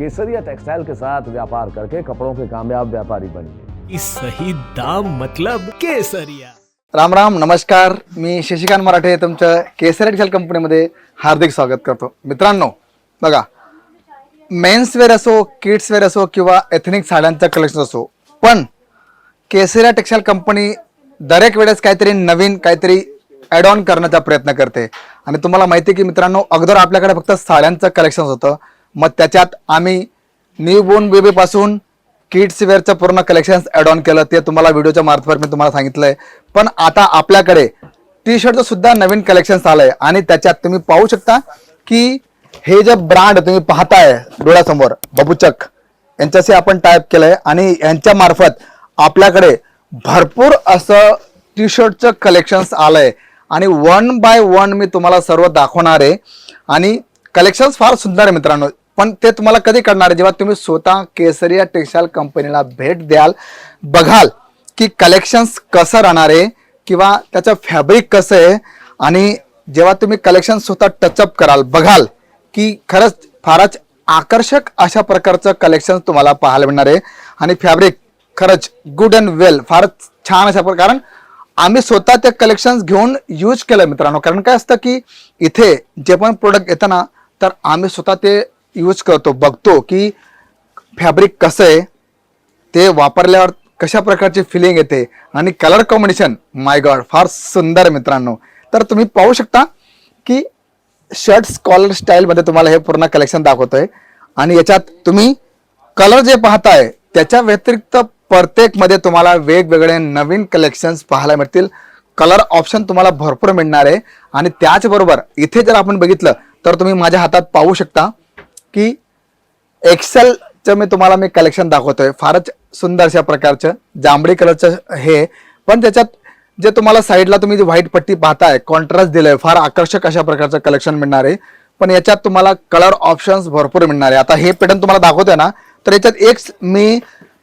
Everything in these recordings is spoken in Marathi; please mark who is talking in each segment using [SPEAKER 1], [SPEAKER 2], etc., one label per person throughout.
[SPEAKER 1] केसरिया टेक्सटाइल के साथ व्यापार करके कपड़ों के कामयाब व्यापारी बनिए।
[SPEAKER 2] इस सही दाम मतलब केसरिया।
[SPEAKER 3] राम राम नमस्कार। मी शशिकांत मराठे तुमचं केसर टेक्सटाईल कंपनीमध्ये हार्दिक स्वागत करतो. मित्रांनो बघा मेन्सवेअर असो किड्सवेअर असो किंवा एथनिक साड्यांचं कलेक्शन असो पण केसरिया टेक्सटाईल कंपनी दरेक वेळेस काहीतरी नवीन काहीतरी ॲड ऑन करण्याचा प्रयत्न करते. आणि तुम्हाला माहिती आहे की मित्रांनो अगोदर आपल्याकडे फक्त साड्यांचं कलेक्शन होतं. मग त्याच्यात आम्ही न्यू बोर्न बेबीपासून किड्स वेअरचं पूर्ण कलेक्शन ॲड ऑन केलं. ते तुम्हाला व्हिडिओच्या मार्फत मी तुम्हाला सांगितलंय. पण आता आपल्याकडे टी शर्टचं सुद्धा नवीन कलेक्शन आलंय. आणि त्याच्यात तुम्ही पाहू शकता की हे जे ब्रँड तुम्ही पाहताय डोळ्यासमोर बबूचक यांच्याशी आपण टाईप केलंय. आणि यांच्या मार्फत आपल्याकडे भरपूर असं टी शर्टचं कलेक्शन्स आलंय. आणि वन बाय वन मी तुम्हाला सर्व दाखवणार आहे. आणि कलेक्शन्स फार सुंदर आहे मित्रांनो. पण ते तुम्हाला कधी कळणार आहे? जेव्हा तुम्ही स्वतः केसरिया टेक्सटाईल कंपनीला भेट द्याल बघाल की कलेक्शन्स कसं राहणार आहे किंवा त्याचं फॅब्रिक कसं आहे आणि जेव्हा तुम्ही कलेक्शन स्वतः टचअप कराल बघाल की खरंच फारच आकर्षक अशा प्रकारचं कलेक्शन तुम्हाला पाहायला मिळणार आहे आणि फॅब्रिक खरंच गुड अँड वेल फारच छान अशा प्रकार कारण आम्ही स्वतः ते कलेक्शन घेऊन यूज केलं मित्रांनो. कारण काय असतं की इथे जे पण प्रोडक्ट येतं ना तर आम्ही स्वतः ते यूज करतो बघतो की फॅब्रिक कसं आहे ते वापरल्यावर कशा प्रकारची फिलिंग येते आणि कलर कॉम्बिनेशन माय गॉड फार सुंदर मित्रांनो. तर तुम्ही पाहू शकता की शर्ट कॉलर स्टाईलमध्ये तुम्हाला हे पूर्ण कलेक्शन दाखवतोय. आणि याच्यात तुम्ही कलर जे पाहताय त्याच्या व्यतिरिक्त प्रत्येकमध्ये तुम्हाला वेगवेगळे नवीन कलेक्शन्स पाहायला मिळतील. कलर ऑप्शन तुम्हाला भरपूर मिळणार आहे. आणि त्याचबरोबर इथे जर आपण बघितलं तर तुम्ही माझ्या हातात पाहू शकता की एक्सेलचं मी तुम्हाला मी कलेक्शन दाखवतोय. फारच सुंदर अशा प्रकारचं जांभळी कलरचं हे. पण त्याच्यात जे तुम्हाला साईडला तुम्ही जी व्हाईट पट्टी पाहताय कॉन्ट्रास्ट दिलंय फार आकर्षक अशा प्रकारचं कलेक्शन मिळणार आहे. पण याच्यात तुम्हाला कलर ऑप्शन्स भरपूर मिळणार आहे. आता हे पॅटर्न तुम्हाला दाखवतोय ना तर याच्यात एक मी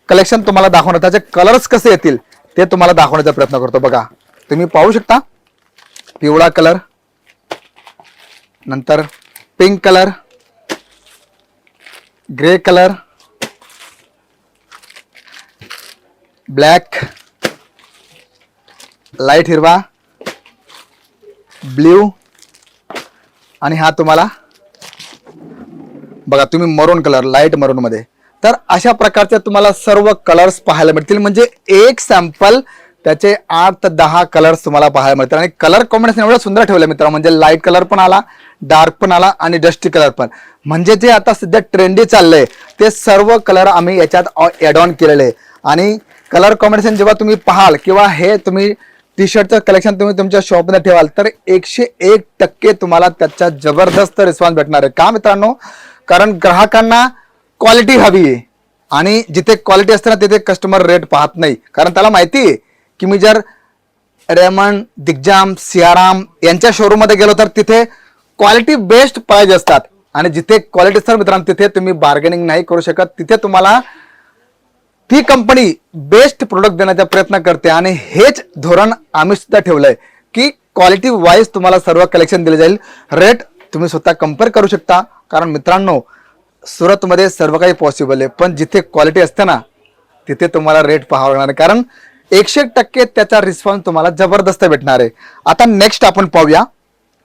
[SPEAKER 3] कलेक्शन तुम्हाला दाखवणार त्याचे कलर्स कसे येतील ते तुम्हाला दाखवण्याचा प्रयत्न करतो. बघा तुम्ही पाहू शकता. पिवळा कलर नंतर pink colour grey colour black light हिरवा ब्ल्यू आणि हा तुम्हाला बघा तुम्ही मरून कलर लाइट मरून मध्ये. तर अशा प्रकारच्या तुम्हाला सर्व कलर्स पाहायला मिळतील. म्हणजे एक सॅम्पल त्याचे आठ ते दहा कलर्स तुम्हाला पाहायला मिळतात आणि कलर कॉम्बिनेशन एवढं सुंदर ठेवलं मित्र म्हणजे लाइट कलर पण आला डार्क पण आला आणि डस्टी कलर पण. म्हणजे जे आता सध्या ट्रेंडी चाललंय ते सर्व कलर आम्ही याच्यात ऍड ऑन केलेले आहे. आणि कलर कॉम्बिनेशन जेव्हा तुम्ही पाहाल किंवा हे तुम्ही टी शर्टचं कलेक्शन तुम्ही तुमच्या शॉपमध्ये ठेवाल तर एकशे एक टक्के तुम्हाला त्याचा जबरदस्त रिस्पॉन्स भेटणार आहे. का मित्रांनो? कारण ग्राहकांना क्वालिटी हवी आहे. आणि जिथे क्वालिटी असते ना तिथे कस्टमर रेट पाहत नाही. कारण त्याला माहिती आहे की मी जर रेमंड दिग्जाम सियाराम यांच्या शोरूममध्ये गेलो तर तिथे क्वालिटी बेस्ट प्राईज असतात. आणि जिथे क्वालिटी असतात मित्रांनो तिथे तुम्ही बार्गेनिंग नाही करू शकत. तिथे तुम्हाला ती कंपनी बेस्ट प्रोडक्ट देण्याचा प्रयत्न करते. आणि हेच धोरण आम्ही सुद्धा ठेवलंय की क्वालिटी वाईज तुम्हाला सर्व कलेक्शन दिले जाईल. रेट तुम्ही स्वतः कंपेअर करू शकता. कारण मित्रांनो सुरतमध्ये सर्व काही पॉसिबल आहे. पण जिथे क्वालिटी असते ना तिथे तुम्हाला रेट पाहावं लागणार आहे. कारण एकशे एक टक्के त्याचा रिस्पॉन्स तुम्हाला जबरदस्त भेटणार आहे. आता नेक्स्ट आपण पाहूया.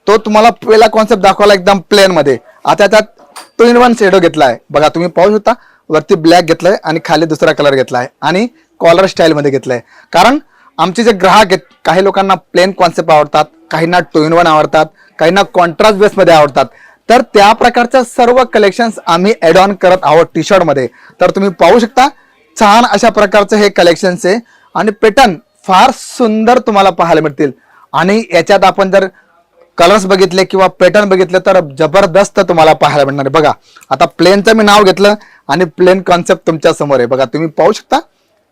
[SPEAKER 3] तो तुम्हाला पहिला कॉन्सेप्ट दाखवला एकदम प्लेन मध्ये. आता त्यात टू इन वन शेडो घेतलाय. बघा तुम्ही पाहू शकता. वरती ब्लॅक घेतलाय आणि खाली दुसरा कलर घेतलाय. आणि कॉलर स्टाईल मध्ये घेतलाय. कारण आमचे जे ग्राहक आहेत काही लोकांना प्लेन कॉन्सेप्ट आवडतात काहींना टू इन वन आवडतात काहींना कॉन्ट्रास्ट बेस मध्ये आवडतात. तर त्या प्रकारच्या सर्व कलेक्शन्स आम्ही ऍड ऑन करत आहोत टी शर्टमध्ये. तर तुम्ही पाहू शकता छान अशा प्रकारचं हे कलेक्शन्स आहे. आणि पॅटर्न फार सुंदर तुम्हाला पाहायला मिळतील. आणि याच्यात आपण जर कलर्स बघितले किंवा पॅटर्न बघितले तर जबरदस्त तुम्हाला पाहायला मिळणार आहे. बघा आता प्लेनचं मी नाव घेतलं आणि प्लेन कॉन्सेप्ट तुमच्यासमोर आहे. बघा तुम्ही पाहू शकता.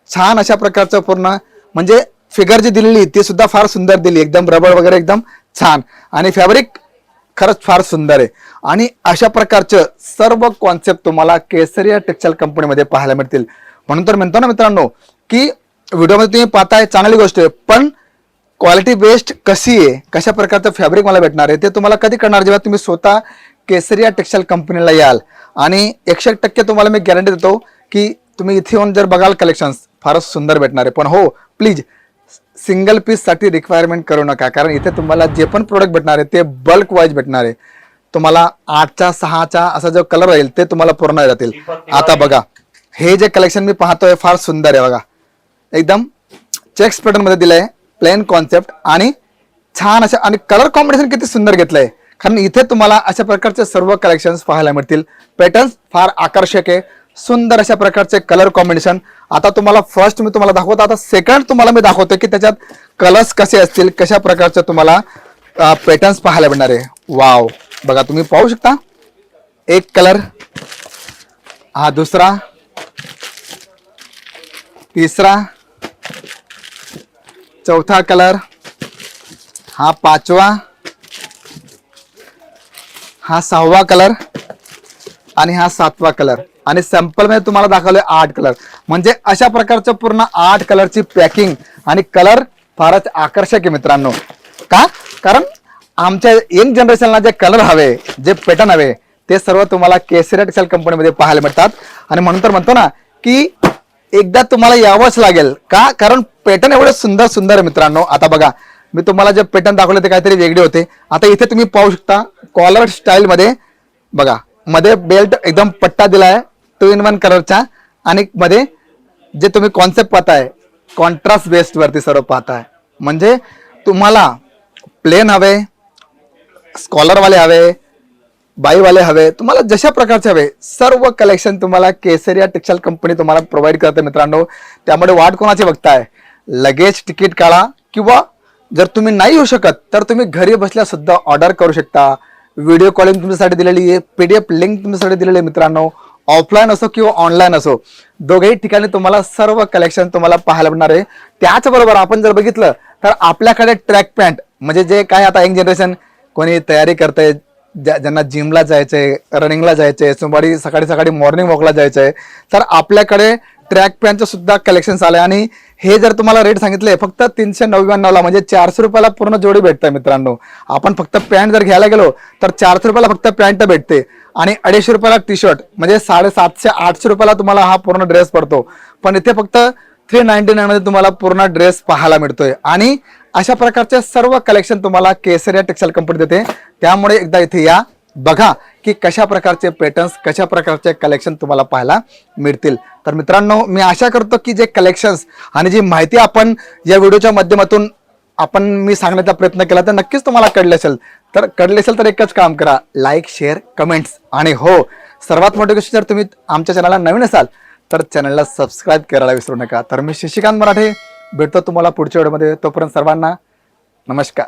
[SPEAKER 3] छान अशा प्रकारचं पूर्ण म्हणजे फिगर जी दिलेली ती सुद्धा फार सुंदर दिली एकदम रबर वगैरे एकदम छान. आणि फॅब्रिक खरंच फार सुंदर आहे. आणि अशा प्रकारचं सर्व कॉन्सेप्ट तुम्हाला केसरिया टेक्सटाईल कंपनीमध्ये पाहायला मिळतील. म्हणून तर म्हणतो ना मित्रांनो की व्हिडिओमध्ये तुम्ही पाहताय चांगली गोष्ट आहे. पण क्वालिटी बेस्ड कशी आहे? कशा प्रकारचं फॅब्रिक मला भेटणार आहे? ते तुम्हाला कधी करणार जेव्हा तुम्ही स्वतः केसरिया टेक्सटाईल कंपनीला याल. आणि एकशे एक टक्के तुम्हाला मी गॅरंटी देतो की तुम्ही इथे येऊन जर बघाल कलेक्शन्स फारच सुंदर भेटणार आहे. पण हो प्लीज सिंगल पीससाठी रिक्वायरमेंट करू नका. कारण इथे तुम्हाला जे पण प्रोडक्ट भेटणार आहे ते बल्क वाईज भेटणार आहे. तुम्हाला आठच्या सहाचा असा जो कलर राहील ते तुम्हाला पूर्ण जातील आता बघा हे जे कलेक्शन मी पाहतोय फार सुंदर आहे बघा. एकदम चेक्स पॅटर्नमध्ये दिलंय प्लेन कॉन्सेप्ट आणि छान अशा आणि कलर कॉम्बिनेशन किती सुंदर घेतलंय. कारण इथे तुम्हाला अशा प्रकारचे सर्व कलेक्शन्स पाहायला मिळतील. पॅटर्न्स फार आकर्षक आहे. सुंदर अशा प्रकारचे कलर कॉम्बिनेशन आता तुम्हाला फर्स्ट मी तुम्हाला दाखवतो. आता सेकंड तुम्हाला मी दाखवतो की त्याच्यात कलर्स कसे असतील कशा प्रकारचे तुम्हाला पॅटर्न्स पाहायला मिळणार आहे. वाव बघा तुम्ही पाहू शकता. एक कलर हा दुसरा तिसरा चौथा कलर हा पाचवा हा सहावा कलर आणि हा सातवा कलर. आणि सॅम्पलमध्ये तुम्हाला दाखवले आठ कलर. म्हणजे अशा प्रकारचं पूर्ण आठ कलरची पॅकिंग आणि कलर फारच आकर्षक आहे मित्रांनो. का? कारण आमच्या यंग जनरेशनला जे कलर हवे जे पॅटर्न हवे ते सर्व तुम्हाला केसरेट सेल कंपनीमध्ये पाहायला मिळतात. आणि म्हणून तर म्हणतो ना की एकदा तुम्हाला यावंच लागेल. का? कारण पॅटर्न एवढे सुंदर सुंदर आहे मित्रांनो. आता बघा मी तुम्हाला जे पॅटर्न दाखवले ते काहीतरी वेगळे होते. आता इथे तुम्ही पाहू शकता कॉलर स्टाईलमध्ये बघा मध्ये बेल्ट एकदम पट्टा दिला आहे टू इन वन कलरचा आणि मध्ये जे तुम्ही कॉन्सेप्ट पाहताय कॉन्ट्रास्ट बेस्ड वरती सर्व पाहताय. म्हणजे तुम्हाला प्लेन हवे स्कॉलरवाले हवे बाईवाले हवे तुम्हाला जशा प्रकारचे हवे सर्व कलेक्शन तुम्हाला केसरिया टेक्सटाईल कंपनी तुम्हाला प्रोव्हाइड करते मित्रांनो. त्यामुळे वाट कोणाची बघताय? लगेच तिकीट काढा किंवा जर तुम्ही नाही येऊ शकत तर तुम्ही घरी बसल्या सुद्धा ऑर्डर करू शकता. व्हिडिओ कॉलिंग तुमच्यासाठी दिलेली आहे पी डी एफ लिंक तुमच्यासाठी दिलेली आहे मित्रांनो. ऑफलाईन असो किंवा ऑनलाईन असो दोघेही ठिकाणी तुम्हाला सर्व कलेक्शन तुम्हाला पाहायला मिळणार आहे. त्याचबरोबर आपण जर बघितलं तर आपल्याकडे ट्रॅक पॅन्ट म्हणजे जे काय आता यंग जनरेशन कोणी तयारी करतंय ज्या- ज्यांना जिमला जायचंय रनिंगला जायचंय सोमवारी सकाळी सकाळी मॉर्निंग वॉकला जायचंय तर आपल्याकडे ट्रॅक पॅन्टचं सुद्धा कलेक्शन आलंय आणि हे जर तुम्हाला रेट सांगितले फक्त तीनशे नव्याण्णवला म्हणजे चारशे रुपयाला पूर्ण जोडी भेटते मित्रांनो. आपण फक्त पॅन्ट जर घ्यायला गेलो तर चारशे रुपयाला फक्त पॅन्ट भेटते. आणि अडीचशे रुपयाला टी शर्ट म्हणजे साडेसातशे आठशे रुपयाला तुम्हाला हा पूर्ण ड्रेस पडतो. पण इथे फक्त थ्री नाईन्टी नाईनमध्ये तुम्हाला पूर्ण ड्रेस पाहायला मिळतोय. आणि अशा प्रकारचे सर्व कलेक्शन तुम्हाला केसरिया टेक्सटाईल कंपनी देते. त्यामुळे एकदा इथे या. बघा की कशा प्रकारचे पॅटर्न्स कशा प्रकारचे कलेक्शन तुम्हाला पाहायला मिळतील. तर मित्रांनो मी आशा करतो की जे कलेक्शन्स आणि जी माहिती आपण या व्हिडिओच्या माध्यमातून आपण मी सांगण्याचा प्रयत्न केला तर नक्कीच तुम्हाला कळले असेल. तर कळले असेल तर एकच काम करा. लाईक शेअर कमेंट्स आणि हो सर्वात मोठी गोष्ट जर तुम्ही आमच्या चॅनलला नवीन असाल तर चॅनलला सबस्क्राईब करायला विसरू नका. तर मी शशिकांत मराठे भेटतो तुम्हाला पुढच्या व्हिडिओमध्ये तोपर्यंत सर्वांना नमस्कार.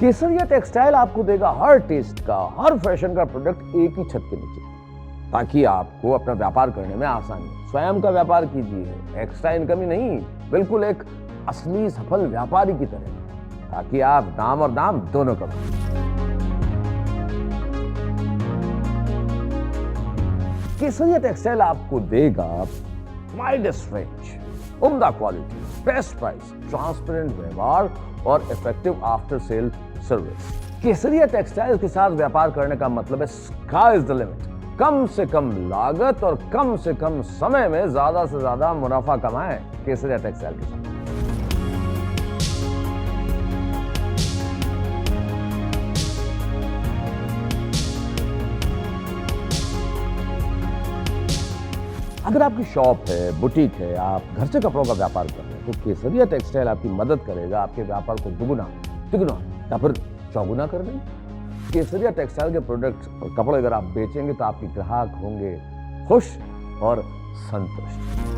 [SPEAKER 1] केसरिया टेक्सटाइल आपको देगा हर टेस्ट का, हर फ़ैशन का प्रोडक्ट एक ही छत के नीचे, ताकि आपको अपना व्यापार करने में आसानी स्वयं का व्यापार कीजिए एक्स्ट्रा इनकम ही नहीं, बिल्कुल एक असली सफल व्यापारी की तरह, ताकि आप दाम और दाम दोनों कमाएँ। केसरिया टेक्सटाइल आपको देगा माइल्डेस्ट रेंज, उम्दा क्वालिटी बेस्ट प्राइस ट्रांसपेरेंट व्यवहार और effective after sale service Kesariya textile के साथ व्यापार करने का मतलब है स्काई इज़ द लिमिट कम से कम लागत और कम से कम समय में ज़्यादा से ज़्यादा मुनाफा कमाएँ केसरिया टेक्सटाइल के साथ। अगर आपकी शॉप है, बुटीक है, आप घर से कपड़ों का व्यापार कर रहे हैं तो केसरिया टेक्सटाइल आपकी मदद करेगा, आपके व्यापार को दुगुना, तिगुना, या फिर चौगुना कर देंगे। केसरिया टेक्सटाइल के प्रोडक्ट और कपड़े अगर आप बेचेंगे तो आपके ग्राहक होंगे खुश और संतुष्ट।